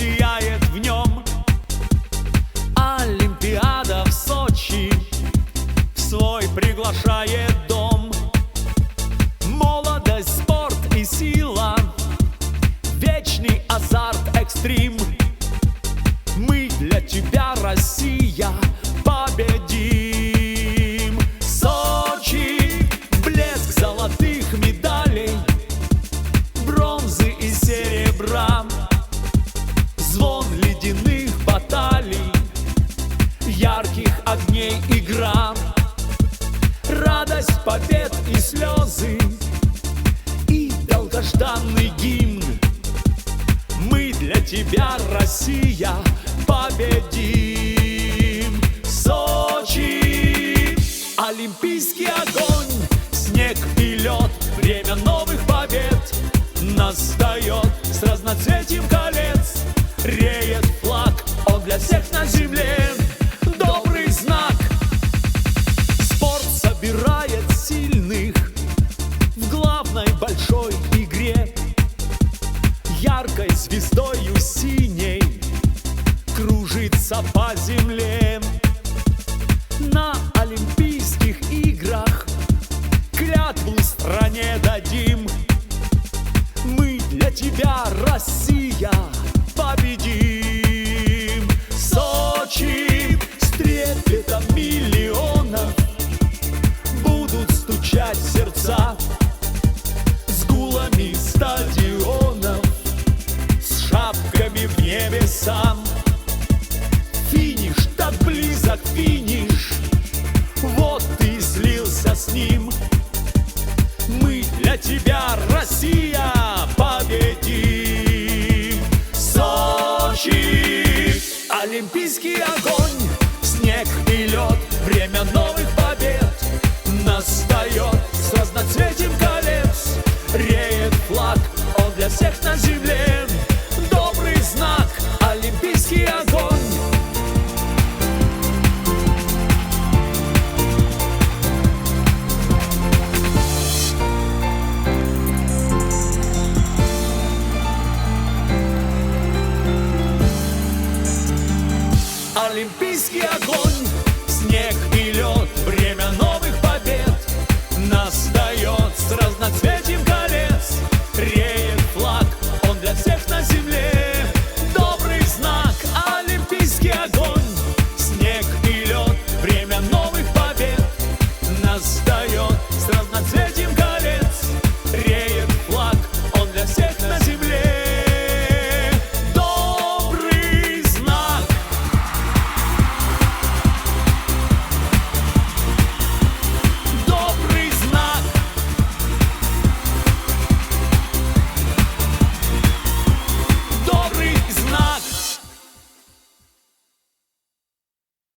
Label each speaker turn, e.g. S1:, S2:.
S1: сияет в нем. Олимпиада в Сочи В свой приглашает дом. Молодость, спорт и сила Вечный азарт, экстрим. Мы для тебя, Россия. Огней игра. Радость побед и слезы И долгожданный гимн. Мы для тебя, Россия, победим. Сочи. Олимпийский огонь Снег и лед. Время новых побед. Настает с разноцветием колец Яркой звездою синей Кружится по земле. На Олимпийских играх Клятву стране дадим. Мы для тебя, Россия, Олимпийский огонь, снег и лед, время новых побед настает с разноцветием колец. Реет флаг, он для всех на земле. Добрый знак, Олимпийский огонь. Yeah.